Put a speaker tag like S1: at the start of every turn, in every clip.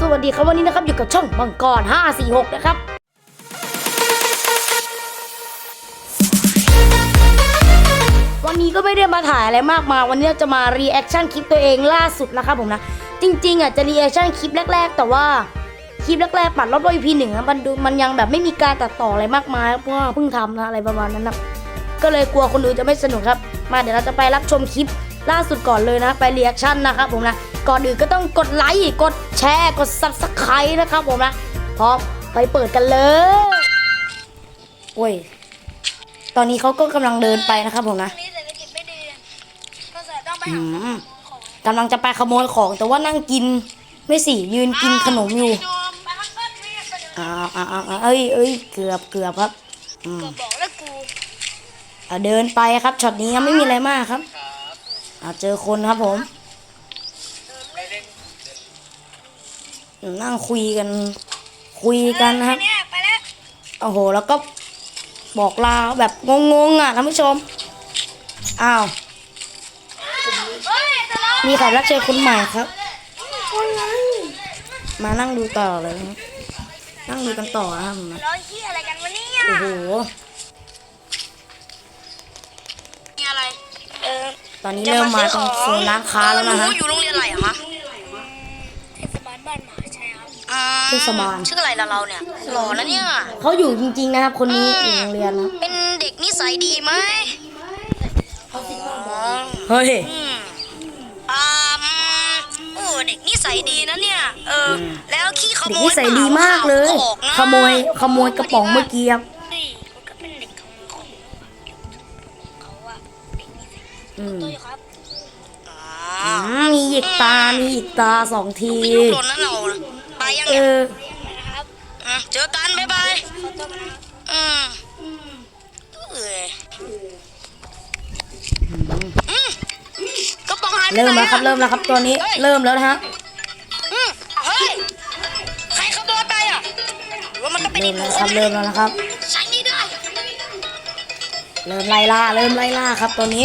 S1: สวัสดีครับวันนี้นะครับอยู่กับช่องมังกร 546 นะครับ วันนี้ก็ไม่ได้มาถ่ายอะไรมากมายวันนี้จะมารีแอคชั่นคลิปตัวเองล่าสุดนะครับผมนะ จริงๆอะจะรีแอคชั่นคลิปแรก ๆ แต่ว่าคลิปแรกๆปัดรอบวยพีหนึ่งมันดูมันยังแบบไม่มีการตัดต่ออะไรมากมายเพราะว่าเพิ่งทำนะอะไรประมาณนั้นนะก็เลยกลัวคนอื่นจะไม่สนุกครับ มาเดี๋ยวเราจะไปรับชมคลิปล่าสุดก่อนเลยนะ ไปรีแอคชั่นนะครับผมนะ ก่อนอื่นก็ต้องกดไลค์กดแชร์กด subscribe นะครับผมนะพร้อมไปเปิดกันเลยโอ้ยตอนนี้เขาก็กำลังเดินไปนะครับผมนะ
S2: นี้เศรษฐกิจไม่ดีก็จะต้องไป
S1: อื
S2: หามของ
S1: กำลังจะไปขโมยของแต่ว่านั่งกินไม่สิยืนกินขนมอยู่
S2: โดมไปข้างต้นนี่ไปเลย
S1: อ่าอ่าอ่าอ่าเอ้ยเอ้ยเกือบเกือบครับอืม
S2: ก็บอกแล้วกู
S1: อะเดินไปครับช็อตนี้ยังไม่มีอะไรมากครับอะเจอคนครับผม นั่งคุยกัน คุยกันนะครับ
S2: เนี่ยไปแล้ว
S1: โอ้โห แล้วก็บอกลาแบบงงๆอะท่านผู้ชม อ้าว
S2: เฮ้ยตลอด
S1: มีแขกรับเชิญคนใหม่ครับ มานั่งดูต่อเลยนะครับนั่งดูกันต่อนะครับผมนะ
S2: ร้อยขี้อะไรกันวะเนี่ย
S1: โอ้โห
S2: มีอะไร เออ
S1: ตอนนี้เริ่มมาตรงโซนร้านค้าแล้วนะฮะ
S2: อยู่โรงเรียนอะไรอะคะเทศบาลบ้านหมาใช่ครับ
S1: เทศบาล
S2: ชื่ออะไรละเราเนี่ยหล่อแล้วเนี่ย
S1: เขาอยู่จริง ๆ นะครับ คนนี้อยู่โรงเรียนนะ
S2: เป็นเด็กนิสัยดีไหมอ๋อ
S1: เฮ้ย
S2: อืมอ่าอืมโอ้เด็กนิสัยดีนะเนี่ย เออ แล้วขี้ข
S1: เด็
S2: โม
S1: ก
S2: ย
S1: นิสัยดีมากเลย
S2: ออกนะ
S1: ขโมยขโมยกระป๋องเมื่อกี้ครับ
S2: นี่มันก็เป็นเด็กขโมยของเขาอะเด็กนิสัย
S1: อืม
S2: ตัวอยู่ครับ
S1: อืมมีหยิกตา มีหยิกตาสองที
S2: ไม่ลูกหล่นนะเรานะ ไปยัง
S1: เอ
S2: เนี่ย
S1: อ
S2: นะครับเจอกันบ๊ายบายอืมเอ้ยอืมกระป๋องหายไป
S1: เริ่ม
S2: ไหน
S1: แล้วครับ
S2: อะ
S1: เริ่มแล้วครับตัวนี้เริ่มแล้วนะฮะ
S2: อืมเฮ้ยใครขโมยไปอะหรือว่ามันก็เป็น
S1: เริ่
S2: อี
S1: ม
S2: กห
S1: แล้
S2: นู
S1: วครับเริ่มแล้วนะครับ
S2: ใช้นี่ได้
S1: เริ่มไล่ล่าเริ่มไล่ล่าครับตัวนี้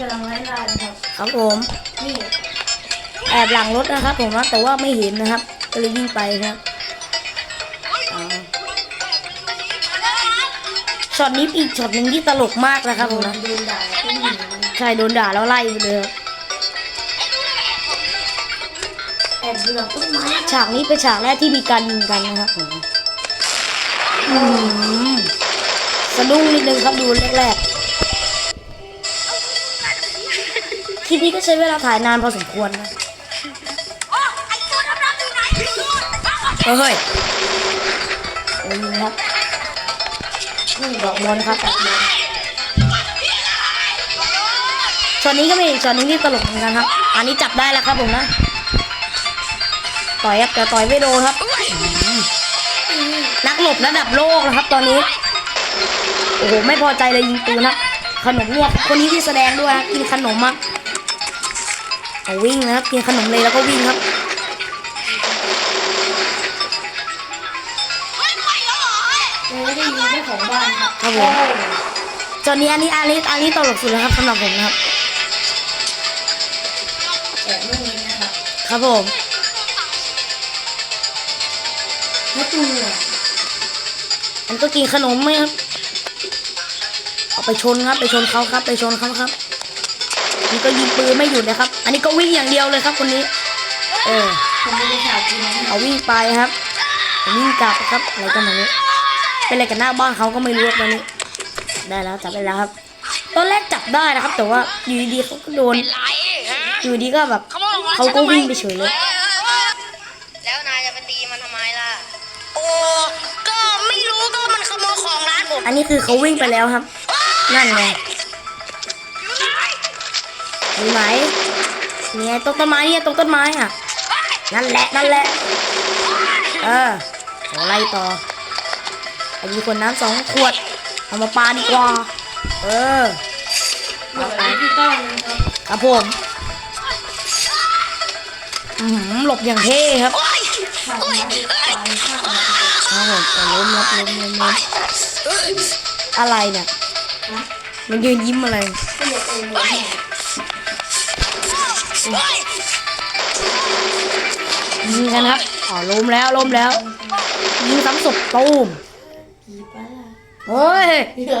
S1: กำลังไล่ล่านะครับ ครับผมนี่แอบหลังรถนะครับ ผมนะแต่ว่าไม่เห็นนะครับ ก็เลยวิ่งไปครับอ่าช็อตนี้อีกช็อตหนึ่งที่ตลกมากนะครับผมนะใช่โดนด่าแล้วไล่ไปเลยครับแอบอยู่หลังต้นไม้ฉากนี้เป็นฉากแรกที่มีการยิงกันนะครับผมอืมสะดุ้งนิดนึงครับดูแรกๆคลิปนี้ก็ใช้เวลาถ่ายนานพอสมควรนะ เฮ้ยโอ้ยยิงครับนี่ดอกบอลครับช็อตนี้ก็มีอีกช็อตหนึงที่ตลกเหมือนกันครับ อันนี้จับได้แล้วครับผมนะ ต่อยครับแต่ต่อยไม่โดนครับอืมนักหลบระดับโลกนะครับ ตอนนี้ โอ้โหไม่พอใจเลยยิงปืนครับขนมเนี่ยคนนี้ที่แสดงด้วยครับกินขนมอะเอาวิ่งนะครับกินขนมเลยแล้วก็วิ่งครับ ไม่ได้ยินเจ้าของบ้านครับครับผมจอนนี้อันนี้อันนี้อันนี้ตลกสุดแล้วครับสำหรับผมนะครับแต่ไม่เห็นนะครับครับผมแล้วตัวมันก็กินขนมไหมครับเอาไปชนครับ ไปชนเขาครับ ไปชนเขาครับนี่ก็ยิงปืนไม่หยุดนะครับ อันนี้ก็วิ่งอย่างเดียวเลยครับคนนี้ เออเอาวิ่งไปครับวิ่งกลับครับอะไรกันแบบนี้ เป็นอะไรกันหน้าบ้านเขาก็ไม่รู้ครับตอนนี้ ได้แล้วจับได้แล้วครับ ตอนแรกจับได้นะครับ แต่ว่าอยู่ดีๆเขาก็โดน
S2: ไรฮะ
S1: อยู่ดีก็แบบ
S2: ขโมยของ
S1: เขาก็วิ่งไปเฉยเลย
S2: แล้วนายจะไปตีมันทำไมล่ะ โอ้ก็ไม่รู้ก็มันขโมยของร้านผม
S1: อันนี้คือเขาวิ่งไปแล้วครับ นั่นไง
S2: อยู่ไหน
S1: อยู่ไหนเนี่ยตรงต้นไม้เนี่ยตรงต้นไม้อะ นั่นแหละนั่นแหละ เออเอาไล่ต่อ อันนี้คนน้ำสองขวด เอามาปาดีกว่า เออเอาไปครับผมอือหือหลบอย่างเท่ครับ
S2: โอ้ยโอ้ย
S1: ครับผมแต่ล้มครับล้มล้มล้มอะไรเนี่ย มันยืนยิ้มอะไร
S2: โอ้ย
S1: อยิงกันครับ อ๋อล้มแล้วล้มแล้ว ยิงซ้ำศพตูม
S3: ผีปลา
S1: เฮ้ย
S3: เรา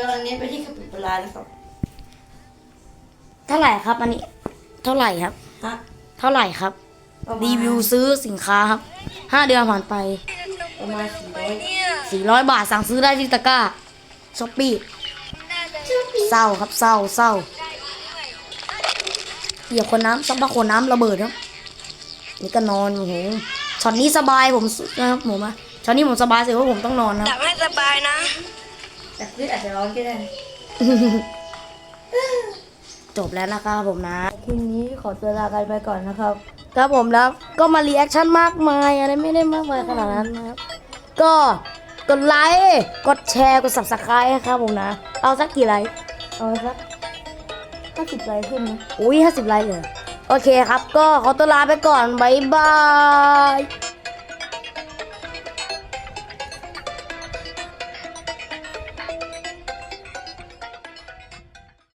S3: กำลังเน้นไปที่กะปิปลานะครับ
S1: เท่าไหร่ครับ อันนี้ เท่าไหร่ครับ
S3: ฮะ
S1: เท่าไหร่ครับ
S3: ประมาณ
S1: รีวิวซื้อสินค้าครับห้าเดือนผ่านไป
S3: ประมาณสี่ร้อย
S2: เนี่ย
S1: สี่ร้อยบาทสั่งซื้อได้ที่ตะกร้าช้อปปี้
S2: น่าจะ
S1: เศร้าครับเศร้าเศร้าเหยียบคนน้ำสักพักคนน้ำระเบิดครับ นี่ก็นอนโอ้โหช็อตนี้สบายผมสุดนะครับผมอะ ช็อตนี้ผมสบายสิว่าผมต้องนอนนะ
S2: ดับให้สบายนะ
S3: แต่พื้นอาจจะร้อนก็ได้
S1: จบแล้วนะครับผมนะ
S3: ทีนี้ขอตัวลากันไปก่อนนะครับ
S1: ครับผมแล้วก็มารีแอคชั่นมากมายอะไรไม่ได้มากมายขนาดนั้นนะครับ ก็กดไลค์กดแชร์กด subscribe นะครับผมนะ เอาสักกี่ไลค์
S3: เอาสักห้าสิบไลค์ขึ้นนะ
S1: อุ้ยห้าสิบไลค์เลย โอเคครับ ก็ขอตัวลาไปก่อน บ๊ายบาย